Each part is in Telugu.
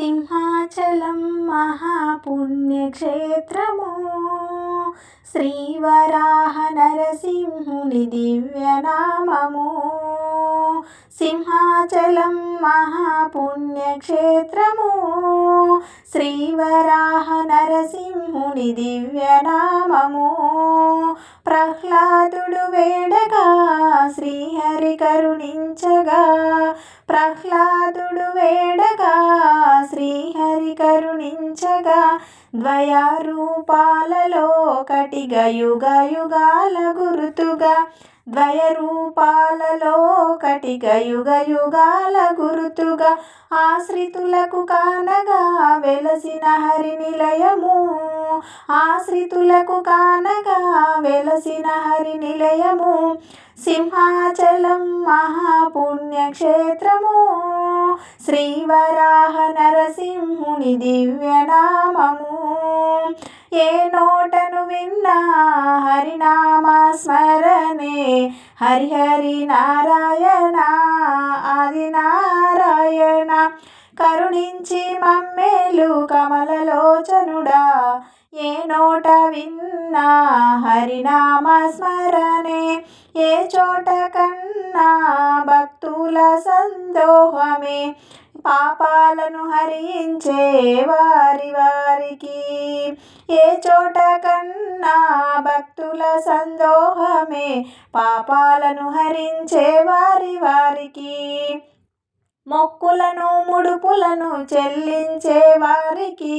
సింహాచలం మహాపుణ్యక్షేత్రము. శ్రీవరాహ నరసింహుని దివ్యనామము. సింహాచలం మహాపుణ్యక్షేత్రము. శ్రీవరాహ నరసింహుని దివ్యనామము. ప్రహ్లాదుడు వేడగా శ్రీహరి కరుణించగా ప్రహ్లాదుడు వేడగా శ్రీహరి కరుణించగా ద్వయరూపాలలో ఒకటిగా యుగ యుగాల గురుతుగా ద్వయ రూపాలలో కటిగా యుగ యుగాల గురుతుగా ఆశ్రితులకు కానగా వెలసిన హరి నిలయము ఆశ్రితులకు కానగా వెలసిన హరి నిలయము సింహాచలం మహాపుణ్యక్షేత్రము. శ్రీవరాహ నరసింహుని దివ్యనామము. ఏ నోటను విన్నా హరినామ స్మరణే. హరిహరి నారాయణ ఆది నారాయణ. కరుణించి మమ్మేలు కమలలోచనుడా. ఏ నోట విన్నా హరినామ స్మరణే. ఏ చోట కన్నా భక్తుల సందోహమే పాపాలను హరించే వారి వారికి. ఏ చోట కన్నా భక్తుల సందోహమే పాపాలను హరించే వారి వారికి. మొక్కులను ముడుపులను చెల్లించే వారికి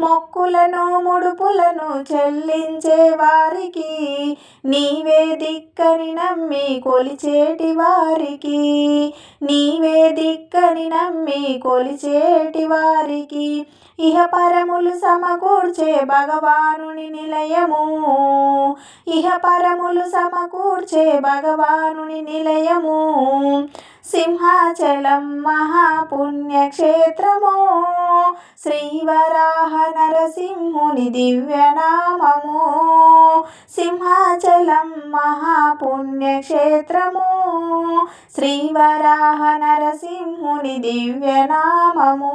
మొక్కులను ముడుపులను చెల్లించే వారికి నీవే దిక్కని నమ్మి కొలిచేటి వారికి నీవే దిక్కని నమ్మి కొలిచేటి వారికి. ఇహ పరములు సమకూర్చే భగవానుని నిలయము ఇహ పరములు సమకూర్చే భగవానుని నిలయము సింహాచలం మహాపుణ్యక్షేత్రము. శ్రీవరాహ నరసింహుని దివ్యనామము. సింహాచలం మహాపుణ్యక్షేత్రము. శ్రీవరాహ నరసింహుని దివ్యనామము.